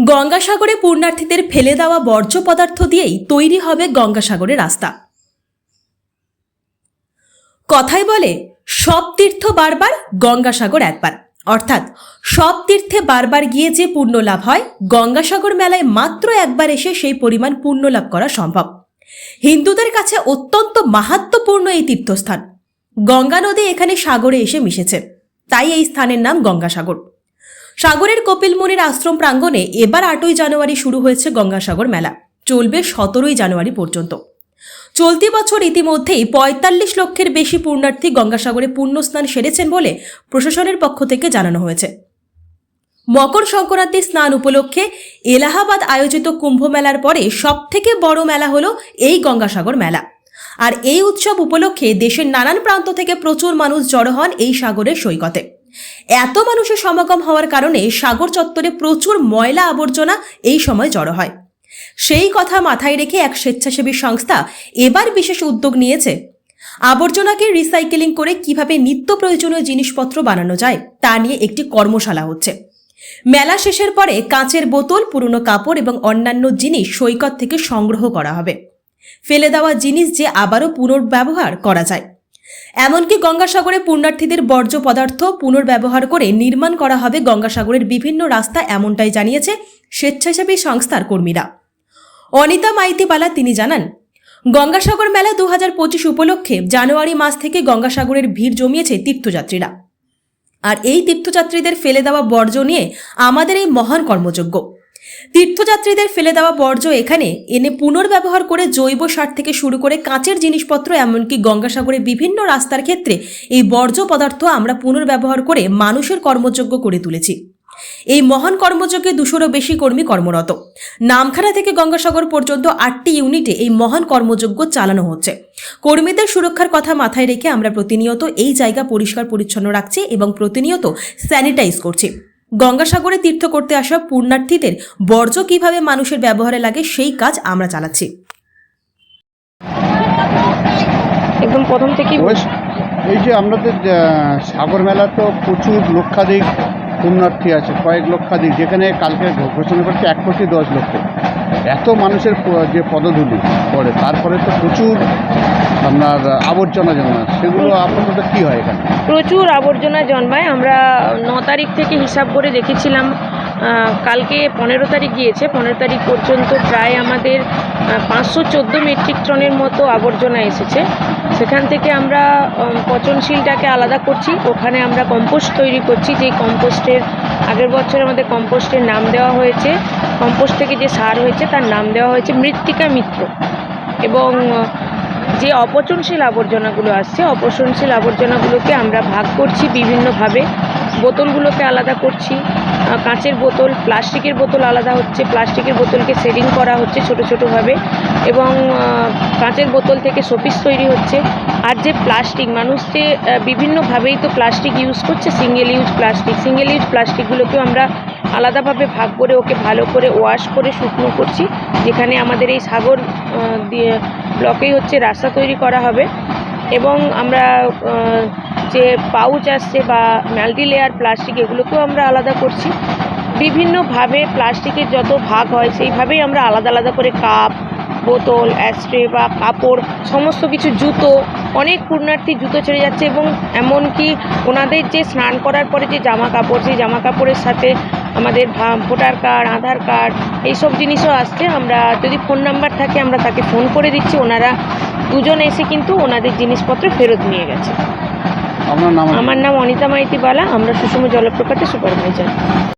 গঙ্গাসাগরে পূর্ণার্থীদের ফেলে দেওয়া বর্জ্য পদার্থ দিয়েই তৈরি হবে গঙ্গাসাগরের রাস্তা। কথাই বলে, সব তীর্থ বারবার গঙ্গাসাগর একবার। অর্থাৎ, সব তীর্থে বারবার গিয়ে যে পুণ্য লাভ হয়, গঙ্গাসাগর মেলায় মাত্র একবার এসে সেই পরিমাণ পুণ্য লাভ করা সম্ভব। হিন্দুদের কাছে অত্যন্ত মাহাত্ম্যপূর্ণ এই তীর্থস্থান। গঙ্গা নদী এখানে সাগরে এসে মিশেছে। তাই এই স্থানের নাম গঙ্গাসাগর। সাগরের কপিল মুনির আশ্রম প্রাঙ্গণে এবার আটই জানুয়ারি শুরু হয়েছে গঙ্গাসাগর মেলা। চলবে সতেরোই জানুয়ারি পর্যন্ত। চলতি বছর ইতিমধ্যেই পঁয়তাল্লিশ লক্ষের বেশি পূর্ণার্থী গঙ্গাসাগরে পুণ্যস্নান সেরেছেন বলে প্রশাসনের পক্ষ থেকে জানানো হয়েছে। মকর সংক্রান্তি স্নান উপলক্ষে এলাহাবাদ আয়োজিত কুম্ভ মেলার পরে সবথেকে বড় মেলা হলো এই গঙ্গাসাগর মেলা। আর এই উৎসব উপলক্ষে দেশের নানান প্রান্ত থেকে প্রচুর মানুষ জড়ো হন এই সাগরের সৈকতে। এত মানুষের সমাগম হওয়ার কারণে সাগর চত্বরে প্রচুর ময়লা আবর্জনা এই সময় জড়ো হয়। সেই কথা মাথায় রেখে এক স্বেচ্ছাসেবী সংস্থা এবার বিশেষ উদ্যোগ নিয়েছে। আবর্জনাকে রিসাইকেলিং করে কীভাবে নিত্য প্রয়োজনীয় জিনিসপত্র বানানো যায় তা নিয়ে একটি কর্মশালা হচ্ছে। মেলা শেষের পরে কাঁচের বোতল, পুরনো কাপড় এবং অন্যান্য জিনিস সৈকত থেকে সংগ্রহ করা হবে। ফেলে দেওয়া জিনিস যে আবারও পুনর্ব্যবহার করা যায়। এমনকি গঙ্গাসাগরে পুণ্যার্থীদের বর্জ্য পদার্থ পুনর্ব্যবহার করে নির্মাণ করা হবে গঙ্গাসাগরের বিভিন্ন রাস্তা এমনটাই জানিয়েছে স্বেচ্ছাসেবী সংস্থার কর্মীরা। অনিতা মাইতিপালা তিনি জানান, গঙ্গাসাগর মেলা দু হাজার পঁচিশ উপলক্ষে জানুয়ারি মাস থেকে গঙ্গাসাগরের ভিড় জমিয়েছে তীর্থযাত্রীরা। আর এই তীর্থযাত্রীদের ফেলে দেওয়া বর্জ্য নিয়ে আমাদের এই মহান কর্মযজ্ঞ। তীর্থযাত্রীদের ফেলে দেওয়া বর্জ্য এখানে এনে পুনর্ব্যবহার করে জৈব সার থেকে শুরু করে কাঁচের জিনিসপত্র, এমনকি গঙ্গাসাগরে বিভিন্ন রাস্তার ক্ষেত্রে এই বর্জ্য পদার্থ আমরা পুনর্ব্যবহার করে মানুষের কর্মযোগ্য করে তুলেছি। এই মহান কর্মযজ্ঞে দুশোরও বেশি কর্মী কর্মরত। নামখানা থেকে গঙ্গাসাগর পর্যন্ত আটটি ইউনিটে এই মহান কর্মযজ্ঞ চালানো হচ্ছে। কর্মীদের সুরক্ষার কথা মাথায় রেখে আমরা প্রতিনিয়ত এই জায়গা পরিষ্কার পরিচ্ছন্ন রাখছি এবং প্রতিনিয়ত স্যানিটাইজ করছি। গঙ্গাসাগরে তীর্থ করতে আসা পুণ্যার্থীদের বর্জ্য কীভাবে মানুষের ব্যবহারে লাগে সেই কাজ আমরা চালাচ্ছি। একদম প্রথম ওয়েস্ট এই যে আমাদের সাগর মেলা তো প্রচুর লক্ষাধিক পুণ্যার্থী আছে কয়েক লক্ষাধিক যেখানে কালকে ঘোষণা করছে এক কোটি দশ লক্ষ। এত মানুষের যে পদধূলি পড়ে তারপরে তো প্রচুর আপনার আবর্জনা জমা সেগুলো আপাতত কী হয় এখানে? প্রচুর আবর্জনা জন্মায়। আমরা ন তারিখ থেকে হিসাব করে দেখেছিলাম কালকে পনেরো তারিখ গিয়েছে। পনেরো তারিখ পর্যন্ত প্রায় আমাদের পাঁচশো চোদ্দ মেট্রিক টনের মতো আবর্জনা এসেছে। সেখান থেকে আমরা পচনশীলটাকে আলাদা করছি। ওখানে আমরা কম্পোস্ট তৈরি করছি। যে কম্পোস্টের, আগের বছর আমাদের কম্পোস্টের নাম দেওয়া হয়েছে। কম্পোস্ট থেকে যে সার হয়েছে, তার নাম দেওয়া হয়েছে মৃত্তিকা মিত্র। এবং যে অপচনশীল আবর্জনাগুলো আসছে, অপচনশীল আবর্জনাগুলোকে আমরা ভাগ করছি বিভিন্নভাবে। বোতলগুলোকে আলাদা করছি। কাঁচের বোতল, প্লাস্টিকের বোতল আলাদা হচ্ছে। প্লাস্টিকের বোতলকে শেডিং করা হচ্ছে ছোট ছোটোভাবে এবং কাঁচের বোতল থেকে শোপিস তৈরি হচ্ছে। আর যে প্লাস্টিক, মানুষ যে বিভিন্নভাবেই তো প্লাস্টিক ইউজ করছে, single use plastic. Single use প্লাস্টিকগুলোকেও আমরা আলাদাভাবে ভাগ করে ওকে ভালো করে ওয়াশ করে শুকনো করছি। যেখানে আমাদের এই সাগর দিয়ে ব্লকেই হচ্ছে রাস্তা তৈরি করা হবে। এবং আমরা যে পাউচ আসছে বা মাল্টি লেয়ার প্লাস্টিক এগুলোকেও আমরা আলাদা করছি। বিভিন্নভাবে প্লাস্টিকের যত ভাগ হয়, সেইভাবেই আমরা আলাদা আলাদা করে কাপ বোতল অ্যাস্ট্রে বা কাপড় সমস্ত কিছু জুতো অনেক পুণ্যার্থী জুতো ছেড়ে যাচ্ছে এবং এমনকি ওনাদের যে স্নান করার পরে যে জামা কাপড় সেই জামা কাপড়ের সাথে আমাদের ভোটার কার্ড আধার কার্ড এইসব জিনিসও আসছে। আমরা যদি ফোন নাম্বার থাকে আমরা তাকে ফোন করে দিচ্ছি। ওনারা দুজন এসে কিন্তু ওনাদের জিনিসপত্র ফেরত নিয়ে গেছে। আমার নাম অনিতা মাইতি বালা আমরা সুষম জলপ্রপাতের সুপারভাইজার।